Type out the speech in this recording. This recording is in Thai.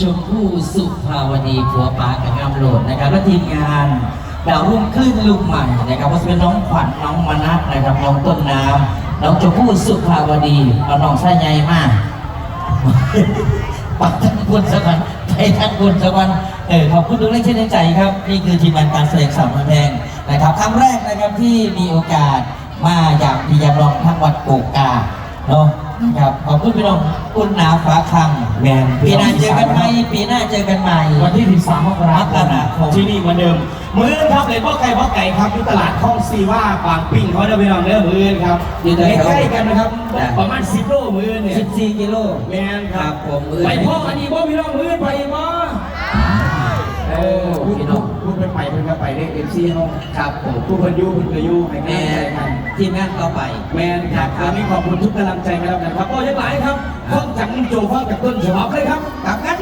ชมพู่สุภาวดีผัวปากับงามโหลดนะครับและทีมงานดาวรุ่งคลื่นลูกใหม่นะครับว่าจะเป็นน้องขวัญน้องมนัสนะครับน้องต้นน้ำน้องชมพู่สุภาวดีเอาน้องไส้ใหญ่มากปักทั้งคนสักวันไปทั้งคนสักวันเออขอบคุณทุกแรงเช่นใจครับ นี่คือทีมงานการแสดงสาวน้ำแพงนะครับครั้งแรกนะครับที่มีโอกาสมาอย่างพิยารองทั้งวัดโกกา เนาะนะครับขอบคุณพี่น้องอุ่นหนาฟ้าคังแมนปีหน้าเจอกันไหมปีหน้าเจอกันใหม่ วันที่ 13มกราคมกราคมมที่นี่เหมือนเดิมมื้อครับเลยพ่อไก่พ่อไก่ครับที่ตลาดคลองซีว่าปางปิ้งเขาได้ไปลองเนื้อมื้อครับใกล้ๆกันนะครับประมาณ10โลมื้อเนี่ย14กิโลแมนครับครับผมมื้อไปพ่ออันนี้พ่อพี่น้องมื้อไปบ่เออพูดพูดไปไป เพิ่นก็ไปได้เอฟซีเฮาครับผมผู้เพิ่นอยู่เพิ่นก็อยู่ให้แม่กำลังใจกัน ทีมงานต่อไป แมนครับวันนี้ขอบคุณทุกกำลังใจกันแล้วกันครับก็ยังหลายครับข้องจังโจข้องจากต้นฉบับเลยครับกับงาน